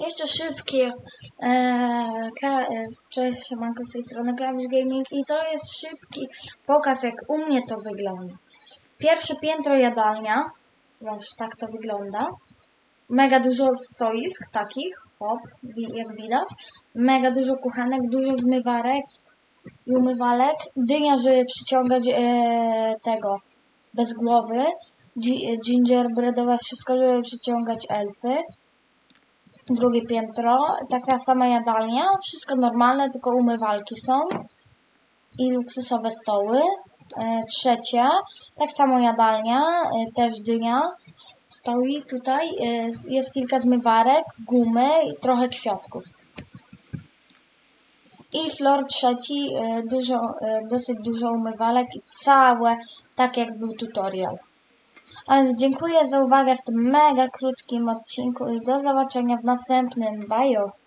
Jeszcze szybkie. E, e, cześć, siemanko z tej strony Klawisz Gaming i to jest szybki pokaz jak u mnie to wygląda. Pierwsze piętro jadalnia. Właśnie tak to wygląda. Mega dużo stoisk takich, hop, jak widać. Mega dużo kuchenek, dużo zmywarek i umywalek. Dynia, żeby przyciągać e, tego bez głowy. Gi- Gingerbreadowe wszystko, żeby przyciągać elfy drugie piętro, taka sama jadalnia, wszystko normalne, tylko umywalki są i luksusowe stoły. E, trzecie, tak samo jadalnia, e, też dynia stoi tutaj, e, jest kilka zmywarek, gumy i trochę kwiatków. I floor trzeci, dużo, dosyć dużo umywalek i całe, tak jak był tutorial. A więc dziękuję za uwagę w tym mega krótkim odcinku i do zobaczenia w następnym. Bye!